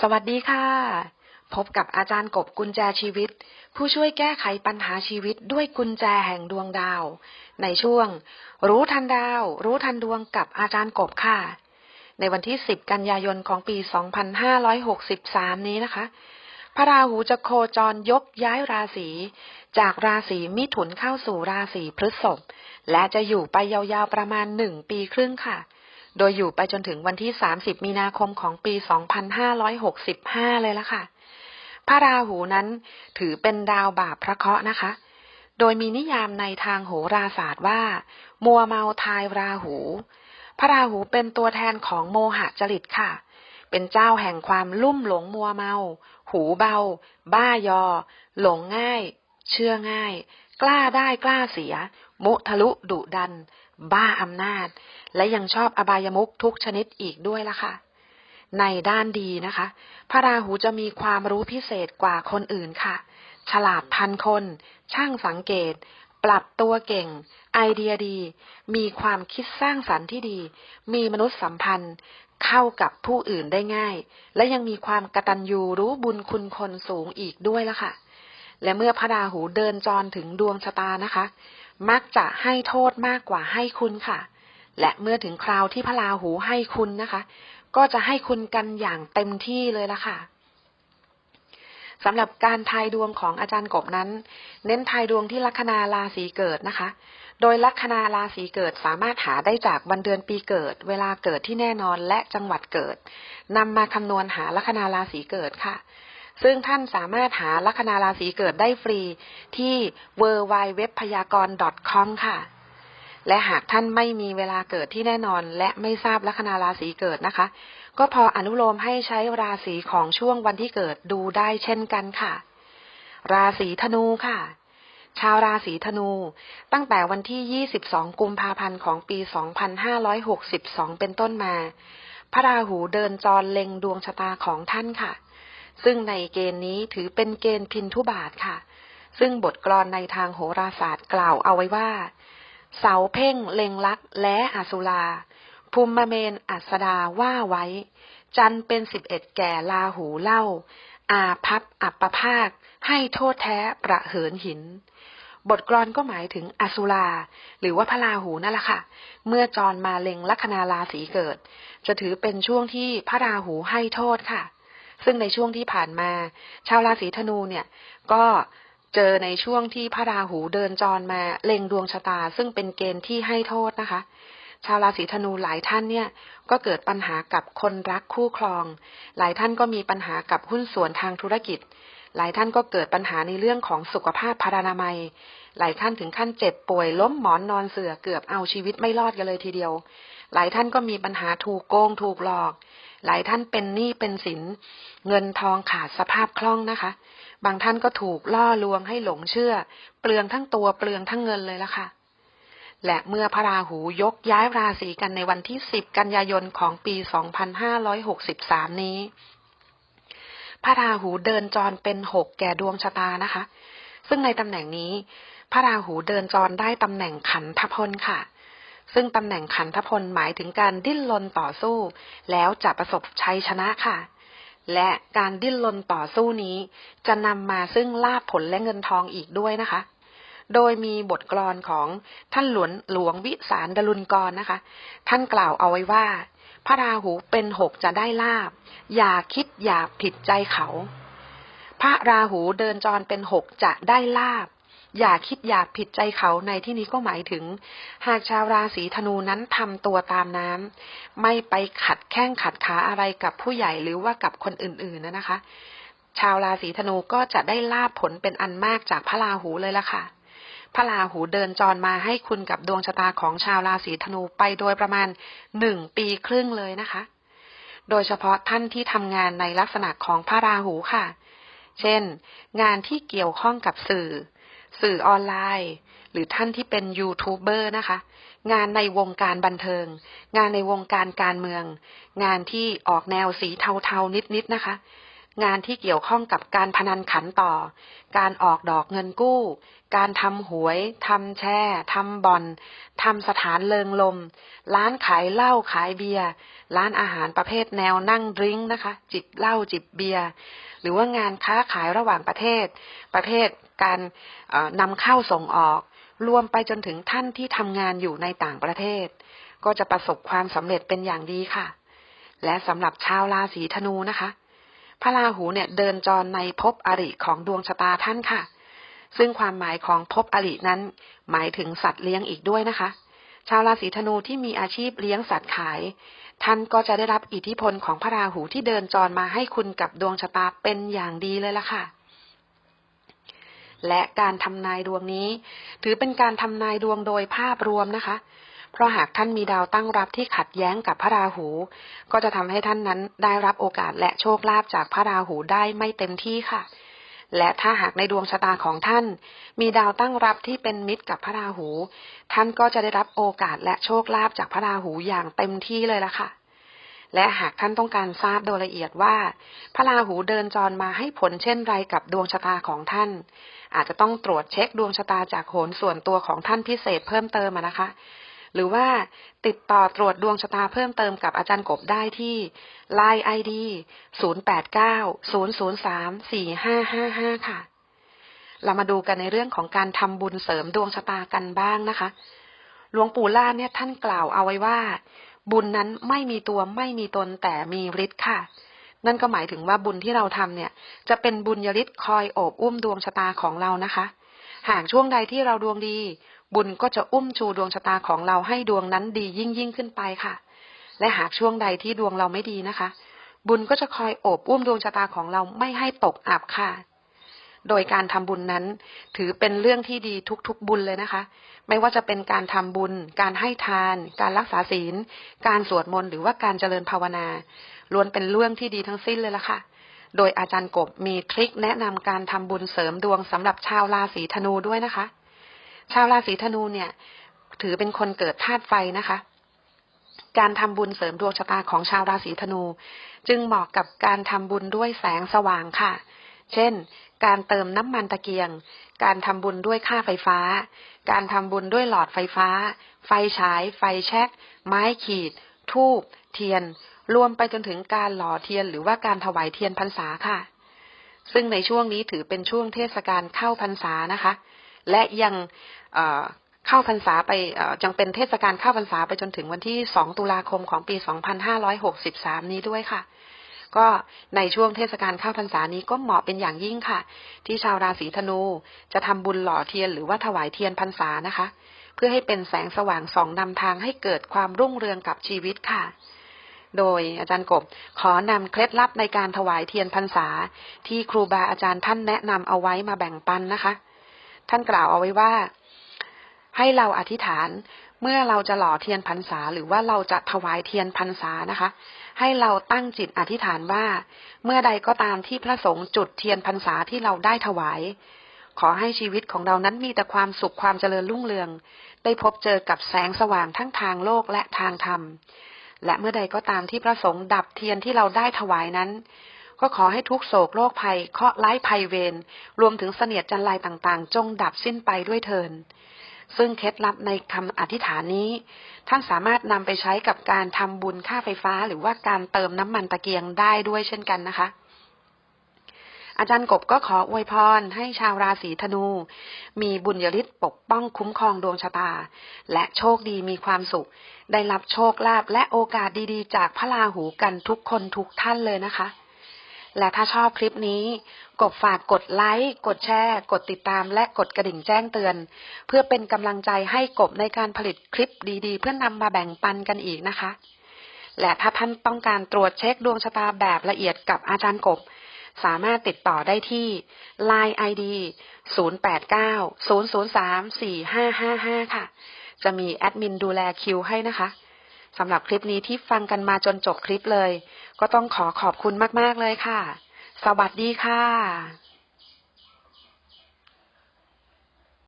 สวัสดีค่ะ พบกับอาจารย์กบกุญแจชีวิต ผู้ช่วยแก้ไขปัญหาชีวิตด้วยกุญแจแห่งดวงดาว ในช่วง รู้ทันดาว รู้ทันดวงกับอาจารย์กบค่ะ ในวันที่ 10 กันยายนของปี 2563 นี้นะคะ พระราหูจะโคจรยกย้ายราศี จากราศีมิถุนเข้าสู่ราศีพฤษภและจะอยู่ไปยาวๆประมาณหนึ่งปีครึ่งค่ะ โดยอยู่ไปจนถึงวันที่ 30 มีนาคมของปี 2565 เลยละค่ะ พระราหูนั้นถือเป็นดาวบาปพระเคราะห์นะคะ โดยมีนิยามในทางโหราศาสตร์ว่า มัวเมาทายราหู พระราหูเป็นตัวแทนของโมหะจริตค่ะ เป็นเจ้าแห่งความลุ่มหลงมัวเมา หูเบา บ้ายอ หลงง่าย เชื่อง่าย กล้าได้กล้าเสีย มุทะลุดุดัน บ้าอำนาจ และยังชอบอบายมุขทุกชนิดอีกด้วยล่ะค่ะ ในด้านดีนะคะ พระราหูจะมีความรู้พิเศษกว่าคนอื่นค่ะ ฉลาดทันคน ช่างสังเกต ปรับตัวเก่ง ไอเดียดี มีความคิดสร้างสรรค์ที่ดี มีมนุษยสัมพันธ์เข้ากับผู้อื่นได้ง่าย และยังมีความกตัญญูรู้บุญคุณคนสูงอีกด้วยล่ะค่ะ และเมื่อพระราหูเดินจรถึงดวงชะตานะคะ มักจะให้โทษมากกว่าให้คุณค่ะ และเมื่อถึงคราวที่พระราหูให้คุณนะคะ ก็จะให้คุณกันอย่างเต็มที่เลยละค่ะสำหรับการทายดวงของอาจารย์กบนั้น เน้นทายดวงที่ลัคนาราศีเกิดนะคะ โดยลัคนาราศีเกิดสามารถหาได้จากวันเดือนปีเกิด เวลาเกิดที่แน่นอนและจังหวัดเกิดนำมาคำนวณหาลัคนาราศีเกิดค่ะ ซึ่งท่านสามารถหาลัคนาราศีเกิดได้ฟรีที่ w w w p y a k o n c o m ค่ะ และหากท่านไม่มีเวลาเกิดที่แน่นอน และไม่ทราบลัคนาราศีเกิดนะคะ ก็พออนุโลมให้ใช้ราศีของช่วงวันที่เกิดดูได้เช่นกันค่ะ ราศีธนูค่ะชาวราศีธนู ตั้งแต่วันที่ 22 กุมภาพันธ์ของปี 2562 เป็นต้นมา พระราหูเดินจรเล็งดวงชะตาของท่านค่ะ ซึ่งในเกณฑ์นี้ถือเป็นเกณฑ์พินทุบาทค่ะ ซึ่งบทกลอนในทางโหราศาสตร์กล่าวเอาไว้ว่า เสาเพ่งเล็งลักและอสุลาภูมิเมนอัสดาว่าไว้ จันเป็นสิบเอ็ดแก่ลาหูเล่า อาพับอัปปภาค ให้โทษแท้ประเหินหิน บทกลอนก็หมายถึงอสุลาหรือว่าพระราหูนั่นแหละค่ะ เมื่อจรมาเล็งลัคนาราศีเกิด จะถือเป็นช่วงที่พระราหูให้โทษค่ะ ซึ่งในช่วงที่ผ่านมา ชาวราศีธนูเนี่ยก็เจอในช่วงที่พระราหูเดินจรมาเล็งดวงชะตา ซึ่งเป็นเกณฑ์ที่ให้โทษนะคะ ชาวราศีธนูหลายท่านเนี่ยก็เกิดปัญหากับคนรักคู่ครอง หลายท่านก็มีปัญหากับหุ้นส่วนทางธุรกิจ หลายท่านก็เกิดปัญหาในเรื่องของสุขภาพพารานามัย หลายท่านถึงขั้นเจ็บป่วยล้มหมอนนอนเสือเกือบเอาชีวิตไม่รอดกันเลยทีเดียว หลายท่านก็มีปัญหาถูกโกงถูกหลอก หลายท่านเป็นหนี้เป็นสิน เงินทองขาดสภาพคล่องนะคะ บางท่านก็ถูกล่อลวงให้หลงเชื่อ เปลืองทั้งตัวเปลืองทั้งเงินเลยละค่ะ และเมื่อพระราหูยกย้ายราศีกันในวันที่ 10 กันยายนของปี 2563 นี้ พระราหูเดินจรเป็นหกแก่ดวงชะตานะคะ ซึ่งในตำแหน่งนี้ พระราหูเดินจรได้ตำแหน่งขันธพลค่ะ ซึ่งตำแหน่งขันธพลหมายถึงการดิ้นรนต่อสู้ แล้วจะประสบชัยชนะค่ะ และการดิ้นรนต่อสู้นี้ จะนำมาซึ่งลาภผลและเงินทองอีกด้วยนะคะ โดยมีบทกลอนของท่านหลวงหลวงวิสารดลุนกรนะคะ ท่านกล่าวเอาไว้ว่า พระราหูเป็นหกจะได้ลาบ อย่าคิดอย่าผิดใจเขา พระราหูเดินจรเป็นหกจะได้ลาบ อย่าคิดอย่าผิดใจเขาในที่นี้ก็หมายถึง หากชาวราศีธนูนั้นทำตัวตามน้ำไม่ไปขัดแข้งขัดขาอะไรกับผู้ใหญ่หรือว่ากับคนอื่นๆนะนะคะ ชาวราศีธนูก็จะได้ลาบผลเป็นอันมากจากพระราหูเลยล่ะค่ะพระราหูเดินจรมาให้คุณกับดวงชะตาของชาวราศีธนูไปโดยประมาณหนึ่งปีครึ่งเลยนะคะ โดยเฉพาะท่านที่ทำงานในลักษณะของพระราหูค่ะ เช่น งานที่เกี่ยวข้องกับสื่อ สื่อออนไลน์ หรือท่านที่เป็นยูทูบเบอร์นะคะ งานในวงการบันเทิง งานในวงการการเมือง งานที่ออกแนวสีเทาๆนิดๆนะคะ งานที่เกี่ยวข้องกับการพนันขันต่อ การออกดอกเงินกู้ การทำหวยทำแช่ทำบอนทำสถานเลิงลม ร้านขายเหล้าขายเบียร์ ร้านอาหารประเภทแนวนั่งดริ้งนะคะ จิบเหล้าจิบเบียร์ หรือว่างานค้าขายระหว่างประเทศ ประเภทการนำเข้าส่งออก รวมไปจนถึงท่านที่ทำงานอยู่ในต่างประเทศ ก็จะประสบความสำเร็จเป็นอย่างดีค่ะ และสำหรับชาวราศีธนูนะคะ พระราหูเนี่ยเดินจรในภพอริของดวงชะตาท่านค่ะ ซึ่งความหมายของภพอรินั้น หมายถึงสัตว์เลี้ยงอีกด้วยนะคะ ชาวราศีธนูที่มีอาชีพเลี้ยงสัตว์ขาย ท่านก็จะได้รับอิทธิพลของพระราหูที่เดินจรมาให้คุณกับดวงชะตาเป็นอย่างดีเลยล่ะค่ะและการทำนายดวงนี้ ถือเป็นการทำนายดวงโดยภาพรวมนะคะ เพราะหากท่านมีดาวตั้งรับที่ขัดแย้งกับพระราหู ก็จะทำให้ท่านนั้นได้รับโอกาสและโชคลาภจากพระราหูได้ไม่เต็มที่ค่ะ และถ้าหากในดวงชะตาของท่าน มีดาวตั้งรับที่เป็นมิตรกับพระราหู ท่านก็จะได้รับโอกาสและโชคลาภจากพระราหูอย่างเต็มที่เลยล่ะค่ะและหากท่านต้องการทราบโดยละเอียดว่า พระราหูเดินจรมาให้ผลเช่นไรกับดวงชะตาของท่าน อาจจะต้องตรวจเช็คดวงชะตาจากโหนส่วนตัวของท่านพิเศษเพิ่มเติมนะคะ หรือว่าติดต่อตรวจดวงชะตาเพิ่มเติมกับอาจารย์กบได้ที่ Line ID 0890034555 ค่ะ เรามาดูกันในเรื่องของการทำบุญเสริมดวงชะตากันบ้างนะคะ หลวงปู่ล่าเนี่ยท่านกล่าวเอาไว้ว่า บุญนั้นไม่มีตัวไม่มีตนแต่มีฤทธิ์ค่ะนั่นก็หมายถึงว่าบุญที่เราทำเนี่ย จะเป็นบุญยฤทธิ์คอยโอบอุ้มดวงชะตาของเรานะคะ หากช่วงใดที่เราดวงดี บุญก็จะอุ้มชูดวงชะตาของเราให้ดวงนั้นดียิ่งยิ่งขึ้นไปค่ะ และหากช่วงใดที่ดวงเราไม่ดีนะคะ บุญก็จะคอยโอบอุ้มดวงชะตาของเราไม่ให้ตกอับค่ะ โดยการทำบุญนั้น ถือเป็นเรื่องที่ดีทุกๆบุญเลยนะคะ ไม่ว่าจะเป็นการทำบุญ การให้ทาน การรักษาศีล การสวดมนต์หรือว่าการเจริญภาวนา ล้วนเป็นเรื่องที่ดีทั้งสิ้นเลยล่ะค่ะโดยอาจารย์กบมีทริคแนะนำการทำบุญเสริมดวงสำหรับชาวราศีธนูด้วยนะคะ ชาวราศีธนูเนี่ย ถือเป็นคนเกิดธาตุไฟนะคะ การทำบุญเสริมดวงชะตาของชาวราศีธนู จึงเหมาะกับการทำบุญด้วยแสงสว่างค่ะ เช่น การเติมน้ำมันตะเกียง การทำบุญด้วยค่าไฟฟ้า การทำบุญด้วยหลอดไฟฟ้า ไฟฉาย ไฟแช็กไม้ขีด ทูบ เทียน รวมไปจนถึงการหล่อเทียนหรือว่าการถวายเทียนพรรษาค่ะซึ่งในช่วงนี้ถือเป็นช่วงเทศกาลเข้าพรรษานะคะ และยังเข้าพรรษาไปยังเป็นเทศกาลเข้าพรรษาไปจนถึงวันที่ 2 ตุลาคมของปี 2563 นี้ด้วยค่ะ ก็ในช่วงเทศกาลเข้าพรรษานี้ก็เหมาะเป็นอย่างยิ่งค่ะ ที่ชาวราศีธนูจะทำบุญหล่อเทียนหรือว่าถวายเทียนพรรษานะคะ เพื่อให้เป็นแสงสว่างส่องนำทางให้เกิดความรุ่งเรืองกับชีวิตค่ะโดยอาจารย์กบขอนำเคล็ดลับในการถวายเทียนพรรษา ที่ครูบาอาจารย์ท่านแนะนำเอาไว้มาแบ่งปันนะคะ ท่านกล่าวเอาไว้ว่า ให้เราอธิษฐานเมื่อเราจะหล่อเทียนพรรษา หรือว่าเราจะถวายเทียนพรรษานะคะ ให้เราตั้งจิตอธิษฐานว่า เมื่อใดก็ตามที่พระสงฆ์จุดเทียนพรรษาที่เราได้ถวาย ขอให้ชีวิตของเรานั้นมีแต่ความสุขความเจริญรุ่งเรือง ได้พบเจอกับแสงสว่างทั้งทางโลกและทางธรรม และเมื่อใดก็ตามที่พระสงฆ์ดับเทียนที่เราได้ถวายนั้น ก็ขอให้ทุกโศกโรคภัยเคราะห์ร้ายภัยเวรรวมถึงเสนียดจันไรต่างๆ จงดับสิ้นไปด้วยเทินซึ่งเคล็ดลับในคำอธิษฐานนี้ ท่านสามารถนำไปใช้กับการทำบุญค่าไฟฟ้า หรือว่าการเติมน้ำมันตะเกียงได้ด้วยเช่นกันนะคะ อาจารย์กบก็ขออวยพรให้ชาวราศีธนู มีบุญยฤทธิ์ปกป้องคุ้มครองดวงชะตา และโชคดีมีความสุข ได้รับโชคลาภและโอกาสดีๆ จากพระราหูกันทุกคนทุกท่านเลยนะคะ และถ้าชอบคลิปนี้ กบฝากกดไลค์ กดแชร์ กดติดตาม และกดกระดิ่งแจ้งเตือน เพื่อเป็นกำลังใจให้กบในการผลิตคลิปดีๆ เพื่อนนำมาแบ่งปันกันอีกนะคะ และถ้าท่านต้องการตรวจเช็คดวงชะตาแบบละเอียดกับอาจารย์กบ สามารถติดต่อได้ที่ Line ID 0890034555 ค่ะ จะมีแอดมินดูแลคิวให้นะคะ สำหรับคลิปนี้ที่ฟังกันมาจนจบคลิปเลย ก็ต้องขอขอบคุณมาก ๆ เลยค่ะ สวัสดีค่ะ